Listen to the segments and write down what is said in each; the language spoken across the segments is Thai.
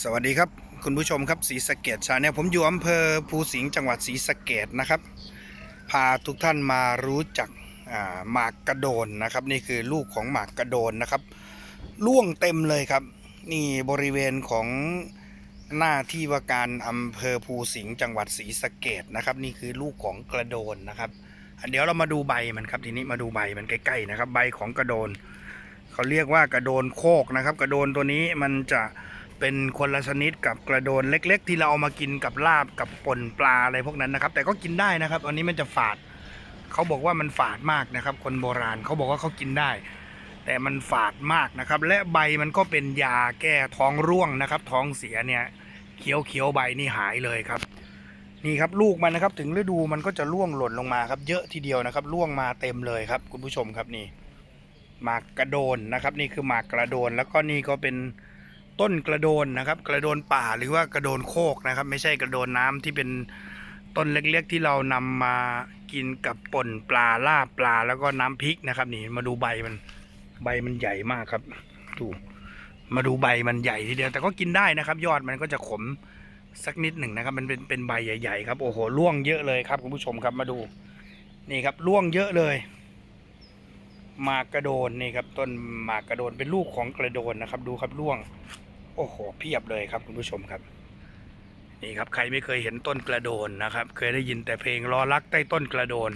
สวัสดีครับ คุณผู้ชมครับศรีสะเกดชาแนลผมอยู่อำเภอภูสิงห์จังหวัดศรีสะเกดนะครับ พาทุกท่านมารู้จักหมากกระโดนนะครับ นี่คือลูกของหมากกระโดนนะครับล่วงเต็มเลยครับ นี่บริเวณของหน้าที่ว่าการอำเภอภูสิงห์จังหวัดศรีสะเกดนะครับ นี่คือลูกของกระโดนนะครับเดี๋ยวเรามาดูใบมันครับทีนี้มาดูใบมันใกล้ๆนะครับ ใบของกระโดนเขาเรียกว่ากระโดนโคกนะครับ กระโดนตัวนี้มันจะ เป็นคนละชนิดกับกระโดนเล็ก ๆ ที่เราเอามากินกับลาบกับป่นปลาอะไรพวกนั้นนะครับ แต่ก็กินได้นะครับ อันนี้มันจะฝาดเขาบอกว่ามันฝาดมากนะครับ คนโบราณเขาบอกว่าเขากินได้ แต่มันฝาดมากนะครับ และใบมันก็เป็นยาแก้ท้องร่วงนะครับ ท้องเสียเนี่ยเขียวเขียวๆใบนี่หายเลยครับ นี่ครับลูกมันนะครับ ถึงฤดูมันก็จะร่วงหล่นลงมาครับ เยอะทีเดียวนะครับร่วงมาเต็มเลยครับ คุณผู้ชมครับนี่หมากกระโดนนะครับ นี่คือหมากกระโดนแล้วก็นี่ก็เป็น ต้นกระโดนนะครับ กระโดนป่าหรือว่ากระโดนโคกนะครับ ไม่ใช่กระโดนน้ำที่เป็นต้นเล็กๆที่เรานำมากินกับป่นปลาลาบปลาแล้วก็น้ำพริกนะครับ นี่มาดูใบมันใบมันใหญ่มากครับดูมาดูใบมันใหญ่ทีเดียวแต่ก็กินได้นะครับ ยอดมันก็จะขมสักนิดหนึ่งนะครับ มันเป็นเป็นใบใหญ่ ๆ ครับโอ้โหร่วงเยอะเลยครับคุณผู้ชมครับมาดูนี่ครับร่วงเยอะเลย หมากกระโดนนี่ครับต้นหมากกระโดนเป็นลูกของกระโดนนะครับ ดูครับร่วง โอ้โหเพียบเลยครับคุณผู้ชมครับนี่ครับใครไม่เคยเห็นต้นกระโดนนะครับ เคยได้ยินแต่เพลงรอรักใต้ต้นกระโดน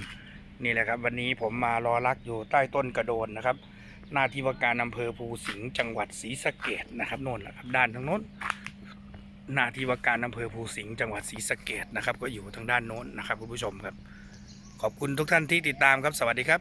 นี่แหละครับ วันนี้ผมมารอรักอยู่ใต้ต้นกระโดนนะครับ หน้าที่ว่าการอำเภอภูสิงห์จังหวัดศรีสะเกดนะครับโน่นแหละครับด้านทางโน้นหน้าที่ว่าการอำเภอภูสิงห์จังหวัดศรีสะเกดนะครับ ก็อยู่ทางด้านโน้นนะครับคุณผู้ชมครับ ขอบคุณทุกท่านที่ติดตามครับสวัสดีครับ